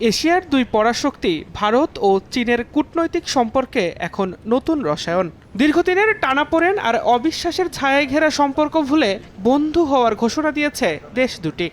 এশিয়ার দুই পরাশক্তি, ভারত ও চীনের কূটনৈতিক সম্পর্কে এখন নতুন রসায়ন। দীর্ঘদিনের টানাপোড়েন আর অবিশ্বাসের ছায়ায় ঘেরা সম্পর্ক ভুলে বন্ধু হওয়ার ঘোষণা দিয়েছে দেশ দুটি।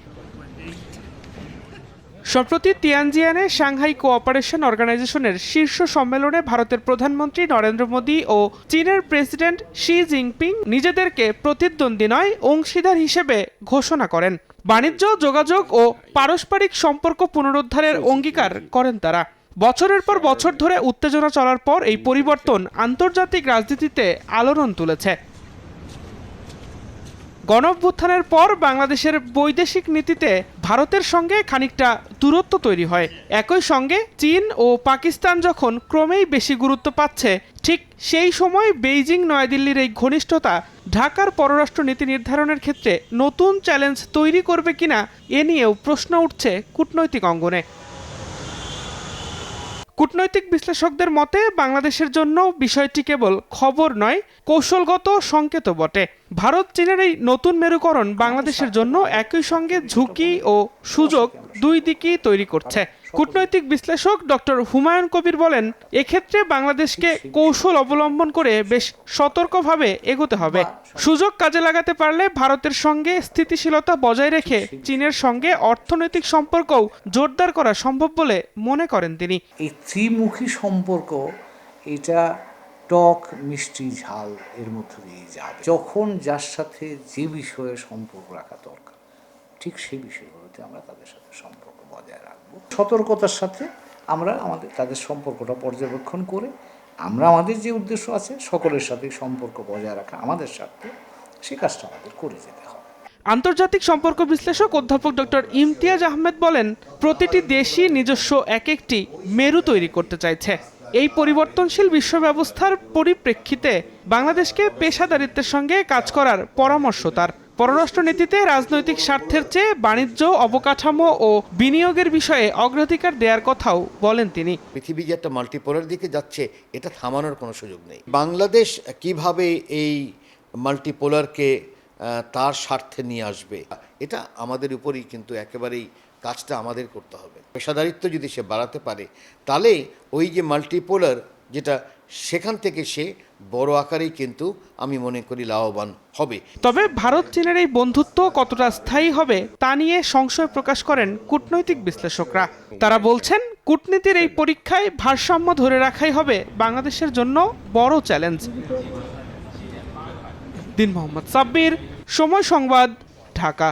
সম্প্রতি তিয়ানজিয়ানে সাংহাই কোঅপারেশন অর্গানাইজেশনের শীর্ষ সম্মেলনে ভারতের প্রধানমন্ত্রী নরেন্দ্র মোদী ও চীনের প্রেসিডেন্ট শি জিনপিং নিজেদেরকে প্রতিদ্বন্দ্বী নয়, অংশীদার হিসেবে ঘোষণা করেন। বাণিজ্য, যোগাযোগ ও পারস্পরিক সম্পর্ক পুনরুদ্ধারের অঙ্গীকার করেন তারা। বছরের পর বছর ধরে উত্তেজনা চলার পর এই পরিবর্তন আন্তর্জাতিক রাজনীতিতে আলোড়ন তুলেছে। গণঅভ্যুত্থানের পর বাংলাদেশের বৈদেশিক নীতিতে ভারতের সঙ্গে খানিকটা দূরত্ব তৈরি হয়। একই সঙ্গে চীন ও পাকিস্তান যখন ক্রমেই বেশি গুরুত্ব পাচ্ছে, ঠিক সেই সময় বেইজিং নয়াদিল্লির এই ঘনিষ্ঠতা ঢাকার পররাষ্ট্র নীতি নির্ধারণের ক্ষেত্রে নতুন চ্যালেঞ্জ তৈরি করবে কিনা, এ নিয়েও প্রশ্ন উঠছে কূটনৈতিক অঙ্গনে। কূটনৈতিক বিশ্লেষকদের মতে, বাংলাদেশের জন্য বিষয়টি কেবল খবর নয়, কৌশলগত সংকেত বটে। ভারত চীনের এই নতুন মেরুকরণ বাংলাদেশের জন্য একই সঙ্গে ঝুঁকি ও সুযোগ দুই দিকই তৈরি করছে। কূটনৈতিক বিশ্লেষক ডক্টর হুমায়ুন কবির বলেন এক্ষেত্রে বাংলাদেশকে কৌশল অবলম্বন করে বেশ সতর্কভাবে এগোতে হবে। সুযোগ কাজে লাগাতে পারলে ভারতের সঙ্গে স্থিতিশীলতা বজায় রেখে চীনের সঙ্গে অর্থনৈতিক সম্পর্কও জোরদার করা সম্ভব বলে মনে করেন তিনি। এই ত্রিমুখী সম্পর্ক এটা টক মিষ্টি ঝাল এর মধ্য দিয়ে যাবে। যখন যার সাথে যে বিষয়ে সম্পর্ক রাখা দরকার। ঠিক সেই বিষয়গুলোতে আমরা তাদের সাথে সম্পর্ক বজায় রাখব। সতর্কতার সাথে আমরা আমাদের, তাদের সম্পর্কটা পর্যবেক্ষণ করে আমরা আমাদের যে উদ্দেশ্য আছে সকলের সাথে সম্পর্ক বজায় রাখা আমাদের স্বার্থে সেই কাজটা আমাদের করে যেতে হবে। আন্তর্জাতিক সম্পর্ক বিশ্লেষক অধ্যাপক ডক্টর ইমতিয়াজ আহমেদ বলেন, প্রতিটি দেশই নিজস্ব এক একটি মেরু তৈরি করতে চাইছে। এই পরিবর্তনশীল বিশ্ব ব্যবস্থার পরিপ্রেক্ষিতে বাংলাদেশকে পেশাদারিত্বের সঙ্গে কাজ করার পরামর্শ তার। পররাষ্ট্রনীতিতে রাজনৈতিক স্বার্থের চেয়ে বাণিজ্য, অবকাঠামো ও বিনিয়োগের বিষয়ে অগ্রাধিকার দেওয়ার কথাও বলেন তিনি। পৃথিবী যে একটা মাল্টিপোলার দিকে যাচ্ছে, এটা থামানোর কোনো সুযোগ নেই। বাংলাদেশ কীভাবে এই মাল্টিপোলারকে তার স্বার্থে নিয়ে আসবে, এটা আমাদের উপরই কিন্তু একেবারেই কাজটা আমাদের করতে হবে। পেশাদারিত্ব যদি সে বাড়াতে পারে, তাহলে ওই যে মাল্টিপোলার যেটা সেখান থেকে সে বড় আকারেই কিন্তু আমি মনে করি লাভবান হবে। তবে ভারত চীনের এই বন্ধুত্ব কতটা স্থায়ী হবে তা নিয়ে সংশয় প্রকাশ করেন কূটনৈতিক বিশ্লেষকরা। তারা বলছেন, কূটনীতির এই পরীক্ষায় ভারসাম্য ধরে রাখাই হবে বাংলাদেশের জন্য বড় চ্যালেঞ্জ। দিন মোহাম্মদ সাব্বির, সময় সংবাদ, ঢাকা।